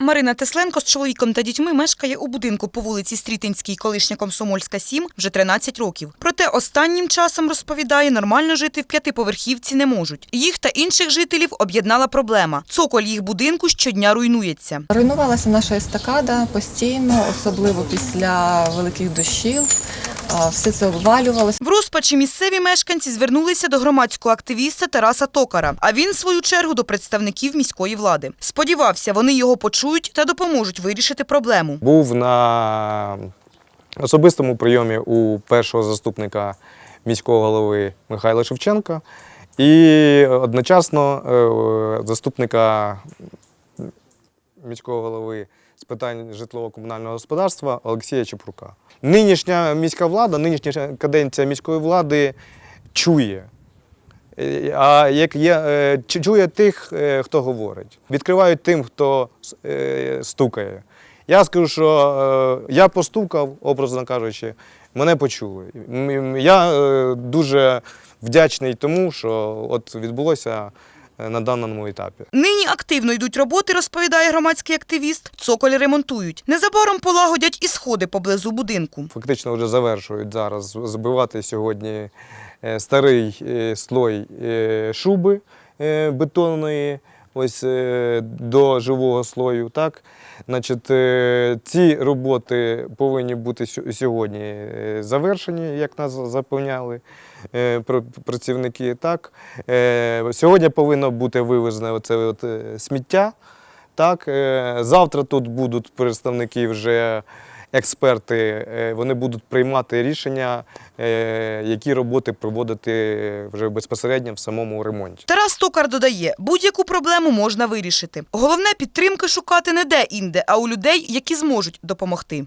Марина Тесленко з чоловіком та дітьми мешкає у будинку по вулиці Стрітинській, колишня Комсомольська, 7, вже 13 років. Проте останнім часом, розповідає, нормально жити в п'ятиповерхівці не можуть. Їх та інших жителів об'єднала проблема. Цоколь їх будинку щодня руйнується. Руйнувалася наша естакада постійно, особливо після великих дощів. Все це обвалювалося. В розпачі місцеві мешканці звернулися до громадського активіста Тараса Токара, а він, в свою чергу, до представників міської влади. Сподівався, вони його почують та допоможуть вирішити проблему. Був на особистому прийомі у першого заступника міського голови Михайла Шевченка і одночасно е, заступника міського голови з питань житлово-комунального господарства Олексія Чепрука. Нинішня міська влада, нинішня каденція міської влади чує. Е, А як є, е, чує тих, е, хто говорить. Відкривають тим, хто стукає. Я скажу, що я постукав, образно кажучи, мене почули. Я дуже вдячний тому, що от відбулося на даному етапі. Нині активно йдуть роботи, розповідає громадський активіст. Цоколі ремонтують. Незабаром полагодять і сходи поблизу будинку. Фактично вже завершують зараз збивати сьогодні е, старий е, слой е, шуби е, бетонної ось е, до живого слою. Так? Значить, е, ці роботи повинні бути сьогодні е, завершені, як нас запевняли працівники. Так? Сьогодні повинно бути вивезене оце от сміття. Так, завтра тут будуть представники вже експерти, е, вони будуть приймати рішення, е, які роботи проводити вже безпосередньо в самому ремонті. Тарас Токар додає, будь-яку проблему можна вирішити. Головне підтримки шукати не де інде, а у людей, які зможуть допомогти.